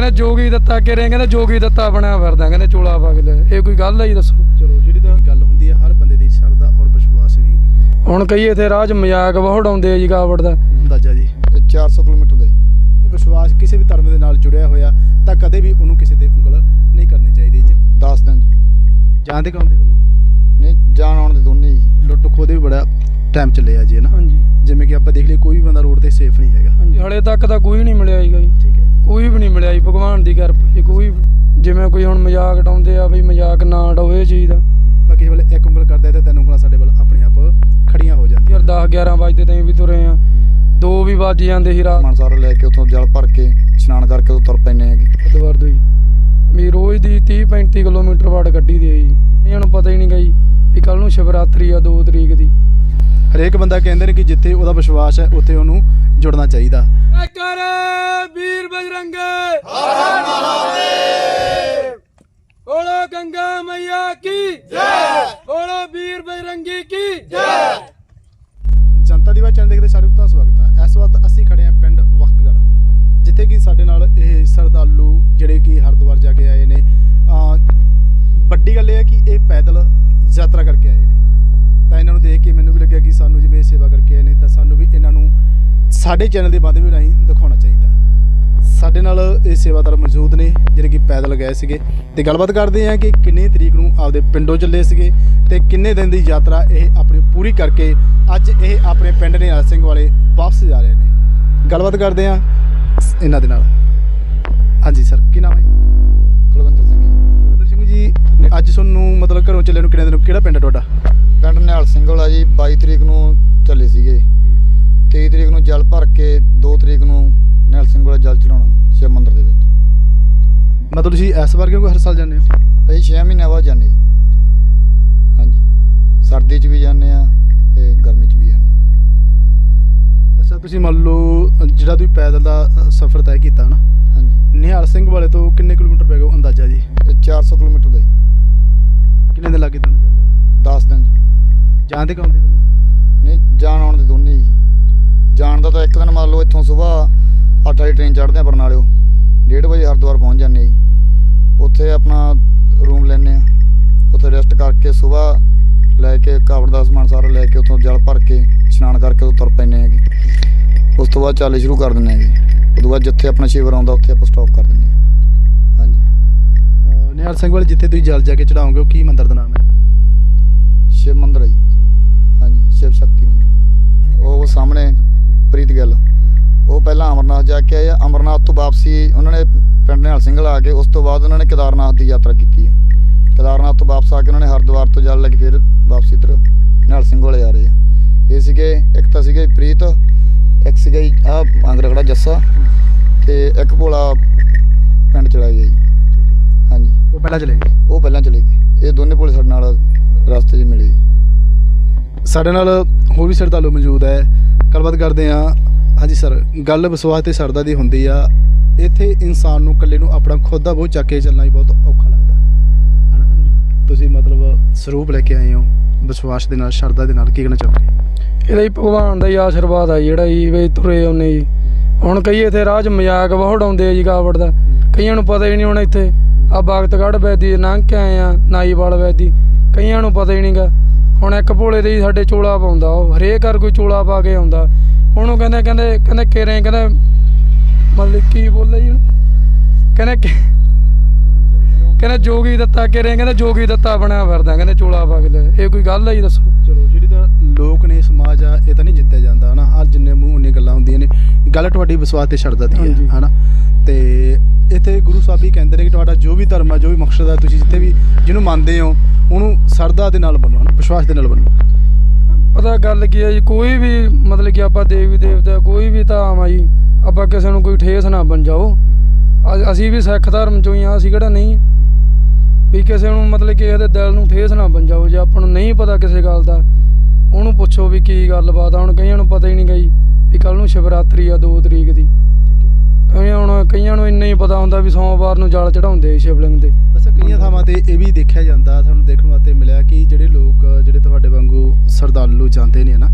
ਕਹਿੰਦੇ ਜੋਗੀ ਦਿੱਤਾ ਕਿਰੇ ਕਹਿੰਦੇ ਜੋਗੀ ਦਿੱਤਾ ਬਣਿਆ ਫਿਰਦਾ ਕਹਿੰਦੇ ਚੋਲਾ ਪਾ ਕੇ ਲੈ ਇਹ ਕੋਈ ਗੱਲ ਹੈ ਜੀ ਦੱਸੋ। ਚਲੋ ਜਿਹੜੀ ਤਾਂ ਗੱਲ ਹੁੰਦੀ ਹੈ ਹਰ ਬੰਦੇ ਦੀ ਸ਼ਰਧਾ ਔਰ ਵਿਸ਼ਵਾਸ ਦੀ। ਹੁਣ ਕਈ ਇਥੇ ਰਾਜ ਮਜ਼ਾਕ ਬਹੁਤ ਉਡਾਉਂਦੇ ਆ ਜੀ ਕਾਵੜ ਦਾ। ਅੰਦਾਜ਼ਾ ਜੀ ਇਹ 400 ਕਿਲੋਮੀਟਰ ਦਾ ਜੀ। ਇਹ ਵਿਸ਼ਵਾਸ ਕਿਸੇ ਵੀ ਧਰਮ ਦੇ ਨਾਲ ਜੁੜਿਆ ਹੋਇਆ ਤਾਂ ਕਦੇ ਵੀ ਉਹਨੂੰ ਕਿਸੇ ਤੇ ਉਂਗਲ ਨਹੀਂ ਕਰਨੀ ਚਾਹੀਦੀ ਜੀ। 10 ਦਿਨ ਜੀ। ਕੌਣ ਦੇ ਤੈਨੂੰ? ਨਹੀਂ ਜਾਣ ਆਉਣ ਦੇ ਦੋਨੇ ਜੀ। ਲੁੱਟ ਖੋਹ ਦੇ ਵੀ ਬੜਾ ਟਾਈਮ ਚੱਲਿਆ ਜੀ ਹੈ ਨਾ ਹਾਂਜੀ। ਜਿਵੇਂ ਕਿ ਆਪਾਂ ਦੇਖ ਲਈ ਕੋਈ ਵੀ ਬੰਦਾ ਰੋਡ ਤੇ ਸੇਫ ਨਹੀਂ ਹੈਗਾ। ਹਾਂਜੀ ਹਲੇ ਤੱਕ ਤਾਂ ਕੋਈ ਨਹੀਂ ਮਿਲਿਆ ਜੀਗਾ ਜੀ ਠੀਕ ਹੈ ਕੋਈ ਵੀ ਨਹੀਂ ਮਿਲਿਆ ਜੀ ਭਗਵਾਨ ਦੀ ਕਿਰਪਾ ਜੀ ਕੋਈ। ਜਿਵੇਂ ਕੋਈ ਹੁਣ ਮਜ਼ਾਕ ਉਡਾਉਂਦੇ ਆ ਬਈ ਮਜ਼ਾਕ ਨਾ ਇਹ ਚੀਜ਼ ਦਾ। ਬਾਕੀ ਵੇਲੇ ਇੱਕ ਉਂਗਲ ਕਰਦਾ ਤੇ ਤਿੰਨ ਉਂਗਲਾਂ ਸਾਡੇ ਵੱਲ ਆਪਣੇ ਆਪ ਖੜੀਆਂ ਹੋ ਜਾਂਦੀਆਂ। ਯਾਰ 10 11 ਵਜੇ ਤਾਈਂ ਵੀ ਤੁਰੇ ਆ। ਦੋ ਵੀ ਵੱਜ ਜਾਂਦੇ ਸੀ ਰਾਤ। ਸਮਾਨ ਸਾਰਾ ਲੈ ਕੇ ਉਥੋਂ ਜਲ ਭਰ ਕੇ ਇਸ਼ਨਾਨ ਕਰਕੇ ਉਦੋਂ ਤੁਰ ਪੈਨੇ ਹੈਗੇ। ਦੁਆਰ ਤੋਂ ਜੀ। ਵੀ ਰੋਜ਼ ਦੀ 30 35 ਕਿਲੋਮੀਟਰ ਵਾਟ ਗੱਡੀ ਦੀ ਆ ਜੀ। ਇਹਨਾਂ ਨੂੰ ਪਤਾ ਹੀ ਨਹੀਂ ਗਈ ਵੀ ਕੱਲ ਨੂੰ ਸ਼ਿਵਰਾਤਰੀ ਆ 2 ਤਰੀਕ ਦੀ। ਹਰੇਕ ਬੰਦਾ ਕਹਿੰਦੇ ਨੇ ਕਿ ਜਿੱਥੇ ਉਹਦਾ ਵਿਸ਼ਵਾਸ ਹੈ ਉੱਥੇ ਉਹਨੂੰ ਜੁੜਨਾ ਚਾਹੀਦਾ। ਕਰ ਵੀਰ ਬਜਰੰਗੇ। ਹਰ ਮਹਾਦੇਵ ਬੋਲੋ ਗੰਗਾ ਮੈया ਕੀ? ਜੈ। ਬੋਲੋ ਵੀਰ ਬਜਰੰਗੀ ਕੀ? ਜੈ। ਜਨਤਾ ਦੀ ਚੈਨਲ ਦੇਖਦੇ ਸਾਰੇ ਦਾ ਸਵਾਗਤ ਹੈ ਇਸ ਵਕਤ ਅਸੀਂ ਖੜੇ ਹਾਂ ਪਿੰਡ ਵਖਤਗੜ੍ਹ ਜਿੱਥੇ ਕਿ ਸਾਡੇ ਨਾਲ ਇਹ ਸਰਦਾਲੂ ਜਿਹੜੇ ਕਿ ਹਰਿਦੁਆਰ ਜਾ ਕੇ ਆਏ ਨੇ। ਵੱਡੀ ਗੱਲ ਇਹ ਹੈ ਕਿ ਇਹ ਪੈਦਲ ਯਾਤਰਾ ਕਰਕੇ ਆਏ ਨੇ। ਤਾਂ ਇਹਨਾਂ ਨੂੰ ਦੇਖ ਕੇ ਮੈਨੂੰ ਵੀ ਲੱਗਿਆ ਕਿ ਸਾਨੂੰ ਜਿਵੇਂ ਇਹ ਸੇਵਾ ਕਰਕੇ ਆਏ ਨੇ, ਤਾਂ ਸਾਨੂੰ ਵੀ ਇਹਨਾਂ ਨੂੰ ਸਾਡੇ ਚੈਨਲ ਦੇ ਮਾਧਿਅਮ ਰਾਹੀਂ ਦਿਖਾਉਣਾ ਚਾਹੀਦਾ। ਸਾਡੇ ਨਾਲ ਇਹ ਸੇਵਾਦਾਰ ਮੌਜੂਦ ਨੇ, ਜਿਹੜੇ ਕਿ ਪੈਦਲ ਗਏ ਸੀਗੇ। ਤੇ ਗੱਲਬਾਤ ਕਰਦੇ ਹਾਂ ਕਿ ਕਿੰਨੀ ਤਰੀਕ ਨੂੰ ਆਪਦੇ ਪਿੰਡੋਂ ਚੱਲੇ ਸੀਗੇ ਤੇ ਕਿੰਨੇ ਦਿਨ ਦੀ ਯਾਤਰਾ ਇਹ ਆਪਣੀ ਪੂਰੀ ਕਰਕੇ ਅੱਜ ਇਹ ਆਪਣੇ ਪਿੰਡ ਨਿਹਾਲ ਸਿੰਘ ਵਾਲੇ ਵਾਪਸ ਜਾ ਰਹੇ ਨੇ। ਗੱਲਬਾਤ ਕਰਦੇ ਹਾਂ ਇਹਨਾਂ ਦੇ ਨਾਲ। ਹਾਂਜੀ, ਸਰ, ਕੀ ਨਾਮ ਹੈ ਜੀ ਅੱਜ ਤੁਹਾਨੂੰ ਮਤਲਬ ਘਰੋਂ ਚੱਲੇ ਨੂੰ ਕਿੰਨੇ ਦਿਨ ਕਿਹੜਾ ਪਿੰਡ ਹੈ ਤੁਹਾਡਾ? ਪਿੰਡ ਨਿਹਾਲ ਸਿੰਘ ਵਾਲਾ ਜੀ 22 ਤਰੀਕ ਨੂੰ ਚੱਲੇ ਸੀਗੇ। 23 ਤਰੀਕ ਨੂੰ ਜਲ ਭਰ ਕੇ 2 ਤਰੀਕ ਨੂੰ ਨਿਹਾਲ ਸਿੰਘ ਵਾਲਾ ਜਲ ਚੜਾਉਣਾ ਸ਼ਿਵ ਮੰਦਿਰ ਦੇ ਵਿੱਚ। ਮਤਲਬ ਤੁਸੀਂ ਇਸ ਵਾਰ ਕਿਉਂ ਹਰ ਸਾਲ ਜਾਂਦੇ ਹੋ? ਅਸੀਂ 6 ਮਹੀਨੇ ਬਾਅਦ ਜਾਂਦੇ ਜੀ। ਹਾਂਜੀ। ਸਰਦੀ 'ਚ ਵੀ ਜਾਂਦੇ ਆ ਤੇ ਗਰਮੀ 'ਚ ਵੀ ਜਾਂਦੇ ਅੱਛਾ ਤੁਸੀਂ ਮੰਨ ਲਓ ਜਿਹੜਾ ਤੁਸੀਂ ਪੈਦਲ ਦਾ ਸਫ਼ਰ ਤੈਅ ਕੀਤਾ ਨਾ ਹਾਂਜੀ। ਨਿਹਾਲ ਸਿੰਘ ਵਾਲੇ ਤੋਂ ਕਿੰਨੇ ਕਿਲੋਮੀਟਰ ਪੈ ਗਿਆ ਅੰਦਾਜ਼ਾ ਜੀ? ਇਹ 400 ਕਿਲੋਮੀਟਰ ਦਾ ਜੀ। ਕਿੰਨੇ ਦਿਨ ਲੱਗੇ ਤੁਹਾਨੂੰ ਜਾਂਦੇ 10 ਦਿਨ ਜੀ। ਜਾਂਦੇ ਕੌਣ ਦੇ ਤੁਹਾਨੂੰ? ਨਹੀਂ ਜਾਣ ਆਉਣ ਦੇ ਦੋਨੇ ਜੀ। ਜਾਣ ਦਾ ਤਾਂ ਇੱਕ ਦਿਨ ਮੰਨ ਲਓ ਇੱਥੋਂ ਸਵੇਰ 8 ਵਜੇ ਟ੍ਰੇਨ ਚੜ੍ਹਦੇ ਆ ਬਰਨਾਲਿਓ। 1:30 ਵਜੇ ਹਰਿਦੁਆਰ ਪਹੁੰਚ ਜਾਂਦੇ ਜੀ। ਉੱਥੇ ਆਪਣਾ ਰੂਮ ਲੈਂਦੇ ਆ। ਉੱਥੇ ਰੈਸਟ ਕਰਕੇ ਸਵੇਰ ਲੈ ਕੇ ਕਾਵੜ ਦਾ ਸਮਾਨ ਸਾਰਾ ਲੈ ਕੇ ਉੱਥੋਂ ਜਲ ਭਰ ਕੇ ਇਸ਼ਨਾਨ ਕਰਕੇ ਉਹ ਤੁਰ ਪੈਂਦੇ ਹੈਗੇ। ਉਸ ਤੋਂ ਬਾਅਦ ਚਾਲੇ ਸ਼ੁਰੂ ਕਰ ਦਿੰਦੇ ਹੈਗੇ। ਤੋਂ ਬਾਅਦ ਜਿੱਥੇ ਆਪਣਾ ਸ਼ਿਵਰ ਆਉਂਦਾ ਉੱਥੇ ਆਪਾਂ ਸਟਾਪ ਕਰ ਦਿੰਦੇ ਹਾਂ। ਹਾਂਜੀ। ਨਿਹਾਲ ਸਿੰਘ ਵਾਲੇ ਜਿੱਥੇ ਤੁਸੀਂ ਜਲ ਜਾ ਕੇ ਚੜਾਓਗੇ ਉਹ ਕੀ ਮੰਦਿਰ ਦਾ ਨਾਮ ਹੈ? ਸ਼ਿਵ ਮੰਦਿਰ ਹੈ ਜੀ। ਹਾਂਜੀ ਸ਼ਿਵ ਸ਼ਕਤੀ ਮੰਦਿਰ। ਉਹ ਸਾਹਮਣੇ ਪ੍ਰੀਤ ਗਿੱਲ। ਉਹ ਪਹਿਲਾਂ ਅਮਰਨਾਥ ਜਾ ਕੇ ਆਏ ਆ। ਅਮਰਨਾਥ ਤੋਂ ਵਾਪਸੀ ਉਹਨਾਂ ਨੇ ਪਿੰਡ ਨਿਹਾਲ ਸਿੰਘ ਆ ਕੇ ਉਸ ਤੋਂ ਬਾਅਦ ਉਹਨਾਂ ਨੇ ਕੇਦਾਰਨਾਥ ਦੀ ਯਾਤਰਾ ਕੀਤੀ ਹੈ। ਕੇਦਾਰਨਾਥ ਤੋਂ ਵਾਪਸ ਆ ਕੇ ਉਹਨਾਂ ਨੇ ਹਰਿਦੁਆਰ ਤੋਂ ਜਲ ਲੈ ਕੇ ਫਿਰ ਵਾਪਸੀ ਇੱਧਰ ਨਿਹਾਲ ਸਿੰਘ ਵਾਲੇ ਆ ਰਹੇ ਆ। ਇਹ ਸੀਗੇ ਇੱਕ ਤਾਂ ਸੀਗੇ ਪ੍ਰੀਤ ਸੀਗਾ ਜੀ ਆ ਅੰਗਰਗੜਾ ਜੱਸਾ ਤੇ ਇੱਕ ਭੋਲਾ ਪਿੰਡ ਚਲਾ ਗਿਆ ਜੀ। ਹਾਂਜੀ। ਉਹ ਪਹਿਲਾਂ ਚਲੇ ਗਏ? ਉਹ ਪਹਿਲਾਂ ਚਲੇ ਗਏ। ਇਹ ਦੋਨੇ ਭੋਲੇ ਸਾਡੇ ਨਾਲ ਰਸਤੇ 'ਚ ਮਿਲੇ ਜੀ। ਸਾਡੇ ਨਾਲ ਹੋਰ ਵੀ ਸਰਦਾਲੂ ਮੌਜੂਦ ਹੈ। ਗੱਲਬਾਤ ਕਰਦੇ ਹਾਂ। ਹਾਂਜੀ ਸਰ ਗੱਲ ਵਿਸ਼ਵਾਸ ਤੇ ਸਰਦਾ ਦੀ ਹੁੰਦੀ ਆ। ਇੱਥੇ ਇਨਸਾਨ ਨੂੰ ਇਕੱਲੇ ਨੂੰ ਆਪਣਾ ਖੁਦ ਦਾ ਬੋਝ ਚੱਕ ਕੇ ਚੱਲਣਾ ਵੀ ਬਹੁਤ ਔਖਾ ਲੱਗਦਾ। ਤੁਸੀਂ ਮਤਲਬ ਸਰੂਪ ਲੈ ਕੇ ਆਏ ਹੋ ਵਿਸ਼ਵਾਸ ਦੇ ਨਾਲ, ਸ਼ਰਧਾ ਦੇ ਨਾਲ, ਕੀ ਕਹਿਣਾ ਚਾਹੋਗੇ? ਇਹਦਾ ਹੀ ਭਗਵਾਨ ਦਾ ਹੀ ਆਸ਼ੀਰਵਾਦ ਆ ਜਿਹੜਾ ਜੀ ਵੀ ਤੁਰੇ ਉਹਨੇ ਜੀ। ਹੁਣ ਕਈ ਇਥੇ ਰਾਜ ਮਜ਼ਾਕ ਬਹੁਤ ਉਡਾਉਂਦੇ ਆ ਜੀ ਕਾਵੜ ਦਾ। ਕਈਆਂ ਨੂੰ ਪਤਾ ਹੀ ਨਹੀਂ ਹੁਣ ਇੱਥੇ, ਆ ਬਗਤਗੜ੍ਹ ਵੈਦੀ ਲੰਘ ਕੇ ਆਏ ਆ ਨਾਈਵਾਲ ਵੈਦੀ। ਕਈਆਂ ਨੂੰ ਪਤਾ ਹੀ ਨਹੀਂਗਾ ਹੁਣ ਇੱਕ ਭੋਲੇ ਦੇ ਸਾਡੇ ਚੋਲਾ ਪਾਉਂਦਾ, ਉਹ ਹਰੇਕ ਘਰ ਕੋਈ ਚੋਲਾ ਪਾ ਕੇ ਆਉਂਦਾ। ਉਹਨੂੰ ਕਹਿੰਦੇ ਕਹਿੰਦੇ ਕਹਿੰਦੇ ਕੇਰੇ, ਕਹਿੰਦੇ, ਮਤਲਬ ਕੀ ਬੋਲੇ ਜੀ ਕਹਿੰਦੇ ਕਹਿੰਦੇ ਜੋਗੀ ਦਿੱਤਾ ਕੇਰੇ ਕਹਿੰਦੇ ਜੋਗੀ ਦਿੱਤਾ ਬਣਿਆ ਫਿਰਦਾ ਕਹਿੰਦੇ ਚੋਲਾ ਪਾ ਕੇ ਲੈ ਇਹ ਕੋਈ ਗੱਲ ਹੈ ਜੀ ਦੱਸੋ। ਚਲੋ ਜਿਹੜੀ ਤਾਂ ਲੋਕ ਨੇ ਸਮਾਜ ਆ ਇਹ ਤਾਂ ਨਹੀਂ ਜਿੱਤਿਆ ਜਾਂਦਾ ਹਨਾ? ਹਰ ਜਿੰਨੇ ਮੂੰਹ ਉਨੀ ਗੱਲਾਂ ਹੁੰਦੀਆਂ ਨੇ। ਗੱਲ ਤੁਹਾਡੀ ਵਿਸ਼ਵਾਸ ਤੇ ਸ਼ਰਧਾ ਦੀ ਹਾਂਜੀ। ਹੈ ਹਨਾ? ਤੇ ਇੱਥੇ ਗੁਰੂ ਸਾਹਿਬ ਵੀ ਕਹਿੰਦੇ ਨੇ ਕਿ ਤੁਹਾਡਾ ਜੋ ਵੀ ਧਰਮ ਆ ਜੋ ਵੀ ਮਕਸਦ ਆ ਤੁਸੀਂ ਜਿੱਥੇ ਵੀ ਜਿਹਨੂੰ ਮੰਨਦੇ ਹੋ ਉਹਨੂੰ ਸਰਦਾ ਦੇ ਨਾਲ ਬੰਨੋ ਹਨਾ? ਵਿਸ਼ਵਾਸ ਦੇ ਨਾਲ ਬੰਨੋ ਪਤਾ ਗੱਲ ਕੀ ਹੈ ਜੀ ਕੋਈ ਵੀ ਮਤਲਬ ਕਿ ਆਪਾਂ ਦੇਵੀ ਦੇਵਤਾ ਕੋਈ ਵੀ ਧਾਮ ਆ ਜੀ ਆਪਾਂ ਕਿਸੇ ਨੂੰ ਕੋਈ ਠੇਸ ਨਾ ਬਣ ਜਾਓ ਅ- ਅਸੀਂ ਵੀ ਸਿੱਖ ਧਰਮ ਚੋਂ ਹੀ ਆ ਅਸੀਂ ਕਿਹੜਾ ਨਹੀਂ? ਵੀ ਕਿਸੇ ਨੂੰ ਮਤਲਬ ਕਿ ਇਹਦੇ ਦਿਲ ਨੂੰ ਠੇਸ ਨਾ ਬਣ ਜਾਓ ਜੇ ਆਪਾਂ ਨੂੰ ਨਹੀਂ ਪਤਾ ਕਿਸੇ ਗੱਲ ਦਾ ਉਹਨੂੰ ਪੁੱਛੋ ਵੀ ਕੀ ਗੱਲਬਾਤ ਆ ਹੁਣ ਕਈਆਂ ਨੂੰ ਪਤਾ ਹੀ ਨਹੀਂ ਗਈ ਵੀ ਕੱਲ ਨੂੰ ਸ਼ਿਵਰਾਤਰੀ ਆ 2 ਤਰੀਕ ਦੀ। ਕਈਆਂ ਹੁਣ ਕਈਆਂ ਨੂੰ ਇੰਨਾ ਹੀ ਪਤਾ ਹੁੰਦਾ ਵੀ ਸੋਮਵਾਰ ਨੂੰ ਜਲ ਚੜਾਉਂਦੇ ਸ਼ਿਵਲਿੰਗ ਦੇ। ਅੱਛਾ ਕਈਆਂ ਥਾਵਾਂ ਤੇ ਇਹ ਵੀ ਦੇਖਿਆ ਜਾਂਦਾ ਸਾਨੂੰ ਦੇਖਣ ਵਾਸਤੇ ਮਿਲਿਆ ਕਿ ਜਿਹੜੇ ਲੋਕ ਜਿਹੜੇ ਤੁਹਾਡੇ ਵਾਂਗੂ ਸਰਦਾਲੂ ਜਾਂਦੇ ਨੇ ਨਾ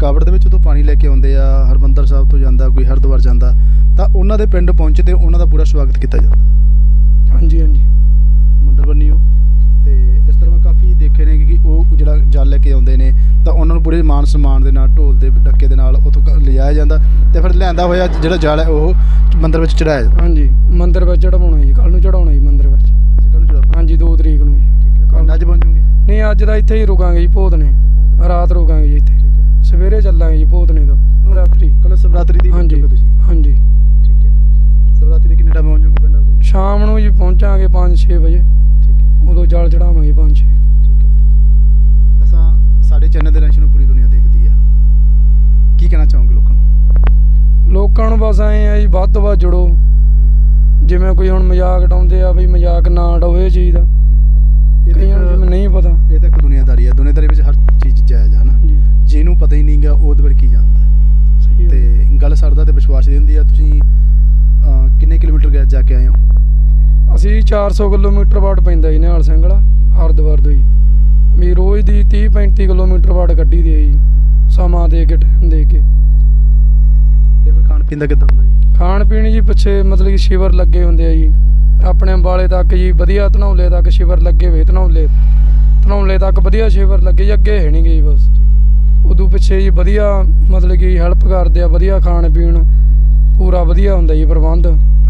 ਕਾਵੜ ਦੇ ਵਿੱਚ ਉਦੋਂ ਪਾਣੀ ਲੈ ਕੇ ਆਉਂਦੇ ਆ ਹਰਮੰਦਰ ਸਾਹਿਬ ਤੋਂ ਜਾਂਦਾ ਕੋਈ ਹਰਿਦੁਆਰ ਜਾਂਦਾ ਤਾਂ ਉਹਨਾਂ ਦੇ ਪਿੰਡ ਪਹੁੰਚੇ ਤੇ ਉਹਨਾਂ ਦਾ ਪੂਰਾ ਸਵਾਗਤ ਕੀਤਾ ਜਾਂਦਾ। ਹਾਂਜੀ ਹਾਂਜੀ। ਮੰਦਰ ਬੰਨੀ ਹੋ ਤੇ ਇਸ ਤਰ੍ਹਾਂ ਮੈਂ ਕਾਫੀ ਦੇਖੇ ਨੇ ਕਿ ਉਹ ਜਿਹੜਾ ਜਲ ਲੈ ਕੇ ਆਉਂਦੇ ਨੇ ਤਾਂ ਉਹਨਾਂ ਨੂੰ ਪੂਰੇ ਮਾਨ ਸਨਮਾਨ ਦੇ ਨਾਲ ਢੋਲ ਦੇ ਡੱਕੇ ਦੇ ਨਾਲ ਉੱਥੋਂ ਲਿਜਾਇਆ ਜਾਂਦਾ ਤੇ ਫਿਰ ਲਿਆਂਦਾ ਹੋਇਆ ਜਿਹੜਾ ਜਲ ਹੈ ਉਹ ਮੰਦਰ ਵਿੱਚ ਚੜਾਇਆ ਜਾਂਦਾ। ਹਾਂਜੀ ਮੰਦਿਰ ਵਿੱਚ ਚੜਾਉਣਾ ਜੀ ਕੱਲ ਨੂੰ ਚੜਾਉਣਾ ਜੀ ਮੰਦਿਰ ਵਿੱਚ। ਕੱਲ ਨੂੰ ਚੜਾਉਂਦੇ ਹਾਂਜੀ 2 ਤਰੀਕ ਨੂੰ ਜੀ। ਠੀਕ ਹੈ ਅੱਜ ਪਹੁੰਚੋਗੇ ਨਹੀਂ ਅੱਜ ਦਾ ਇੱਥੇ ਹੀ ਰੁਕਾਂਗੇ ਜੀ ਭੋਦਨੇ ਰਾਤ ਰੁਕਾਂਗੇ ਜੀ ਇੱਥੇ। ਸਵੇਰੇ ਚੱਲਾਂਗੇ ਜੀ ਭੋਦਨੇ ਤੋਂ। ਰਾਤਰੀ ਕੱਲ ਸਵਰਾਤਰੀ ਦੀ ਹਾਂਜੀ ਹਾਂਜੀ। ਠੀਕ ਹੈ। ਸਵਰਾਤਰੀ ਦੇ ਕਿੰਨੇ ਟਾਈਮ ਪਹੁੰਚੋਗੇ ਸ਼ਾਮ ਨੂੰ ਜੀ ਪਹੁੰਚਾਂਗੇ 5-6 ਵਜੇ। ਠੀਕ ਹੈ। ਉਦੋਂ ਜਲ ਚੜਾਵਾਂਗੇ 5-6 ਠੀਕ ਹੈ। ਅਸਾਂ ਸਾਡੇ ਚੈਨਲ ਦੇ ਰੈਸ਼ਨ ਨੂੰ ਪੂਰੀ ਦੁਨੀਆ ਦੇਖਦੀ ਆ। ਕੀ ਕਹਿਣਾ ਚਾਹੋਗੇ ਲੋਕਾਂ ਨੂੰ? ਲੋਕਾਂ ਨੂੰ ਬਸ ਐਂ ਆ ਜੀ ਵੱਧ ਤੋਂ ਵੱਧ ਜੁੜੋ। ਜਿਵੇਂ ਕੋਈ ਹੁਣ ਮਜ਼ਾਕ ਡਾਉਂਦੇ ਆ ਵੀ ਮਜ਼ਾਕ ਨਾ ਡਾਓ ਇਹ ਚੀਜ਼ ਦਾ। ਕਈਆਂ ਨੂੰ ਜਿਵੇਂ ਨਹੀਂ ਪਤਾ। ਇਹ ਤਾਂ ਇੱਕ ਦੁਨੀਆਦਾਰੀ ਆ ਦੁਨੀਆਦਾਰੀ ਵਿੱਚ ਹਰ ਚੀਜ਼ ਜਾਇਜ਼ ਆ ਨਾ ਜਿਹਨੂੰ ਪਤਾ ਹੀ ਨਹੀਂਗਾ ਉਹ ਉਹਦੇ ਬਾਰੇ ਕੀ ਜਾਣਦਾ ਤੇ ਗੱਲ ਸਰਦਾ ਤੇ ਵਿਸ਼ਵਾਸ ਦੀ ਹੁੰਦੀ ਆ ਤੁਸੀਂ ਕਿੰਨੇ ਕਿਲੋਮੀਟਰ ਗਏ ਜਾ ਕੇ ਆਏ ਹੋ? ਅਸੀਂ 400 ਕਿਲੋਮੀਟਰ ਵਾਟ ਪੈਂਦਾ ਜੀ ਨਿਹਾਲ ਸਿੰਘ ਵਾਲਾ ਹਰਿਦੁਆਰ ਤੋਂ ਜੀ। ਵੀ ਰੋਜ਼ ਦੀ 30 35 ਕਿਲੋਮੀਟਰ ਵਾਟ ਗੱਡੀ ਦੀ ਹੈ ਜੀ ਸਮਾਂ ਦੇ ਕੇ ਟਾਈਮ ਦੇ ਕੇ। ਤੇ ਫਿਰ ਖਾਣ ਪੀਣ ਦਾ ਕਿੱਦਾਂ ਹੁੰਦਾ ਜੀ? ਖਾਣ ਪੀਣ ਜੀ ਪਿੱਛੇ ਮਤਲਬ ਕਿ ਸ਼ਿਵਰ ਲੱਗੇ ਹੁੰਦੇ ਆ ਜੀ। ਆਪਣੇ ਅੰਬਾਲੇ ਤੱਕ ਜੀ ਵਧੀਆ ਧਨੌਲੇ ਤੱਕ ਸ਼ਿਵਰ ਲੱਗੇ ਹੋਏ ਧਨੌਲੇ। ਧਨੌਲੇ ਤੱਕ ਵਧੀਆ ਸ਼ਿਵਰ ਲੱਗੇ ਜੀ ਅੱਗੇ ਹੈ ਨਹੀਂ ਗਈ ਬਸ। ਉਦੋਂ ਪਿੱਛੇ ਜੀ ਵਧੀਆ ਮਤਲਬ ਕਿ ਹੈਲਪ ਕਰਦੇ ਆ ਵਧੀਆ ਖਾਣ ਪੀਣ। ਪੂਰਾ ਵਧੀਆ ਹੁੰਦਾ ਜੀ ਪ੍ਰਬੰਧ।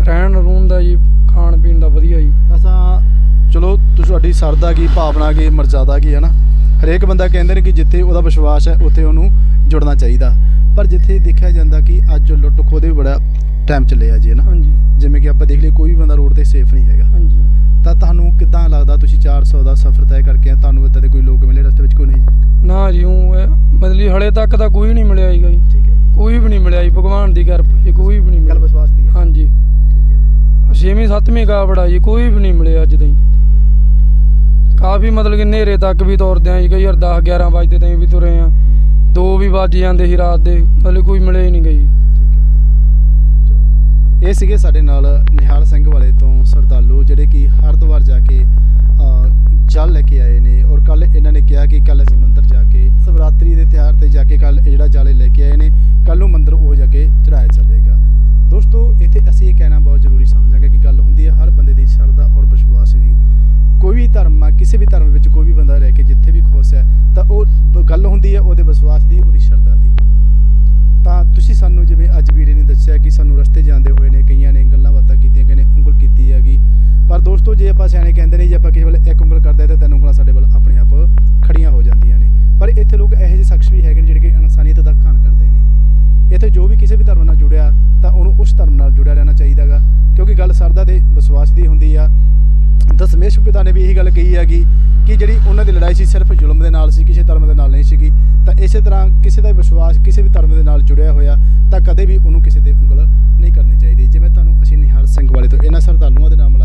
ਰਹਿਣ ਰੂਣ ਦਾ ਜੀ ਖਾਣ ਪੀਣ ਦਾ ਵਧੀਆ ਜੀ। ਅਸਾਂ ਚਲੋ ਤੁਹਾਡੀ ਸਰਦਾ ਕੀ ਭਾਵਨਾ ਕੀ ਮਰਜ਼ਾਦਾ ਕੀ ਹੈ ਨਾ ਹਰੇਕ ਬੰਦਾ ਕਹਿੰਦੇ ਨੇ ਕਿ ਜਿੱਥੇ ਉਹਦਾ ਵਿਸ਼ਵਾਸ ਹੈ ਉੱਥੇ ਉਹਨੂੰ ਜੁੜਨਾ ਚਾਹੀਦਾ। ਪਰ ਜਿੱਥੇ ਦੇਖਿਆ ਜਾਂਦਾ ਕਿ ਅੱਜ ਲੁੱਟ ਖੋਹ ਦੇ ਵੀ ਬੜਾ ਟਾਈਮ ਚੱਲਿਆ ਜੀ ਹੈ ਨਾ ਹਾਂਜੀ। ਜਿਵੇਂ ਕਿ ਆਪਾਂ ਦੇਖ ਲਈ ਕੋਈ ਵੀ ਬੰਦਾ ਰੋਡ ਤੇ ਸੇਫ ਨਹੀਂ ਹੈਗਾ। ਹਾਂਜੀ। ਤਾਂ ਤੁਹਾਨੂੰ ਕਿੱਦਾਂ ਲੱਗਦਾ ਤੁਸੀਂ 400 ਦਾ ਸਫ਼ਰ ਤੈਅ ਕਰਕੇ ਆਏ, ਤੁਹਾਨੂੰ ਇੱਦਾਂ ਦੇ ਕੋਈ ਲੋਕ ਮਿਲੇ ਰਸਤੇ ਵਿੱਚ ਕੋਈ ਨਹੀਂ? ਜੀ ਨਾ ਜੀ ਉਹ ਮਤਲਬ ਹਲੇ ਤੱਕ ਤਾਂ ਕੋਈ ਨਹੀਂ ਮਿਲਿਆ ਜੀ ਠੀਕ ਹੈ ਕੋਈ ਵੀ ਨਹੀਂ ਮਿਲਿਆ ਜੀ ਭਗਵਾਨ ਦੀ ਕਿਰਪਾ ਜੀ ਕੋਈ ਵੀ ਨਹੀਂ ਗੱਲ ਮਿਲਿਆ। ਵਿਸ਼ਵਾਸ ਦੀ ਹੈ। ਹਾਂਜੀ। ਛੇਵੀਂ, ਸੱਤਵੀਂ ਕਾਬੜਾ ਜੀ, ਕੋਈ ਵੀ ਨਹੀਂ ਮਿਲਿਆ ਅੱਜ ਤਾਈਂ। ਕਾਫੀ ਮਤਲਬ ਕਿ ਹਨੇਰੇ ਤੱਕ ਵੀ ਤੁਰਦੇ ਆ ਜੀ, ਕਈ ਵਾਰ 10 11 ਵਜੇ ਤਾਈਂ ਵੀ ਤੁਰੇ ਆ। ਦੋ ਵੀ ਵੱਜ ਜਾਂਦੇ ਸੀ ਰਾਤ ਦੇ, ਮਤਲਬ ਕੋਈ ਮਿਲੇ ਹੀ ਨਹੀਂ ਗਈ ਠੀਕ ਹੈ ਇਹ ਸੀਗੇ ਸਾਡੇ ਨਾਲ ਨਿਹਾਲ ਸਿੰਘ ਵਾਲੇ ਤੋਂ ਸਰਦਾਲੂ ਜਿਹੜੇ ਕਿ ਹਰਿਦੁਆਰ ਜਾ ਕੇ ਜਲ ਲੈ ਕੇ ਆਏ ਨੇ। ਔਰ ਕੱਲ ਇਹਨਾਂ ਨੇ ਕਿਹਾ ਕਿ ਕੱਲ ਅਸੀਂ ਮੰਦਰ ਜਾ ਕੇ, ਸਵਰਾਤਰੀ ਦੇ ਤਿਉਹਾਰ ਤੇ ਜਾ ਕੇ ਕੱਲ ਜਿਹੜਾ ਜਲ ਲੈ ਕੇ ਆਏ ਨੇ। ਕੱਲ ਨੂੰ ਮੰਦਿਰ ਉਹ ਜਾ ਕੇ ਚੜਾਇਆ ਜਾਵੇਗਾ। ਦੋਸਤੋ, ਇੱਥੇ ਅਸੀਂ ਇਹ ਕਹਿਣਾ ਬਹੁਤ ਜ਼ਰੂਰੀ ਕੋਈ ਵੀ ਧਰਮ ਆ, ਕਿਸੇ ਵੀ ਧਰਮ ਵਿੱਚ ਕੋਈ ਵੀ ਬੰਦਾ ਰਹਿ ਕੇ ਜਿੱਥੇ ਵੀ ਖੁਸ਼ ਹੈ, ਤਾਂ ਉਹ ਬ- ਗੱਲ ਹੁੰਦੀ ਹੈ ਉਹਦੇ ਵਿਸ਼ਵਾਸ ਦੀ, ਉਹਦੀ ਸ਼ਰਧਾ ਦੀ। ਤਾਂ ਤੁਸੀਂ ਸਾਨੂੰ ਜਿਵੇਂ ਅੱਜ ਵੀਰੇ ਨੇ ਦੱਸਿਆ ਕਿ ਸਾਨੂੰ ਰਸਤੇ ਜਾਂਦੇ ਹੋਏ ਨੇ, ਕਈਆਂ ਨੇ ਗੱਲਾਂ ਬਾਤਾਂ ਕੀਤੀਆਂ, ਕਈਆਂ ਨੇ ਉਂਗਲ ਕੀਤੀ ਹੈਗੀ। ਪਰ ਦੋਸਤੋ, ਜੇ ਆਪਾਂ ਸਿਆਣੇ ਕਹਿੰਦੇ ਨੇ, ਜੇ ਆਪਾਂ ਕਿਸੇ ਵੇਲੇ ਇੱਕ ਉਂਗਲ ਕਰਦੇ ਤਾਂ ਤਿੰਨ ਉਂਗਲਾਂ ਸਾਡੇ ਵੱਲ ਆਪਣੇ ਆਪ ਖੜੀਆਂ ਹੋ ਜਾਂਦੀਆਂ ਨੇ। ਪਰ ਇੱਥੇ ਲੋਕ ਇਹੋ ਜਿਹੇ ਸ਼ਖਸ ਵੀ ਹੈਗੇ ਨੇ ਜਿਹੜੇ ਕਿ ਇਨਸਾਨੀਅਤ ਦਾ ਘਾਣ ਕਰਦੇ ਨੇ। ਇੱਥੇ ਜੋ ਵੀ ਕਿਸੇ ਵੀ ਧਰਮ ਨਾਲ ਜੁੜਿਆ, ਤਾਂ ਉਹਨੂੰ ਉਸ ਧਰਮ ਨਾਲ ਜੁੜਿਆ ਰਹਿਣਾ ਚਾਹੀਦਾਗਾ ਕਿਉਂਕਿ ਗੱਲ ਸਰਦਾ ਦੇ ਵਿਸ਼ਵਾਸ ਦੀ ਹੁੰਦੀ ਆ। ਦਸਮੇਸ਼ ਪਿਤਾ ਨੇ ਵੀ ਇਹੀ ਗੱਲ ਕਹੀ ਹੈਗੀ ਕਿ ਜਿਹੜੀ ਉਹਨਾਂ ਦੀ ਲੜਾਈ ਸੀ ਸਿਰਫ ਜ਼ੁਲਮ ਦੇ ਨਾਲ ਸੀ, ਕਿਸੇ ਧਰਮ ਦੇ ਨਾਲ ਨਹੀਂ ਸੀਗੀ। ਤਾਂ ਇਸੇ ਤਰ੍ਹਾਂ ਕਿਸੇ ਦਾ ਵਿਸ਼ਵਾਸ, ਕਿਸੇ ਵੀ ਧਰਮ ਦੇ ਨਾਲ ਜੁੜਿਆ ਹੋਇਆ, ਤਾਂ ਕਦੇ ਵੀ ਉਹਨੂੰ ਕਿਸੇ ਤੇ ਉਂਗਲ ਨਹੀਂ ਕਰਨੀ ਚਾਹੀਦੀ। ਜਿਵੇਂ ਤੁਹਾਨੂੰ ਅਸੀਂ ਨਿਹਾਲ ਸਿੰਘ ਵਾਲੇ ਤੋਂ ਇਹਨਾਂ ਸਰਦਾਲੂਆਂ ਦੇ ਨਾਮ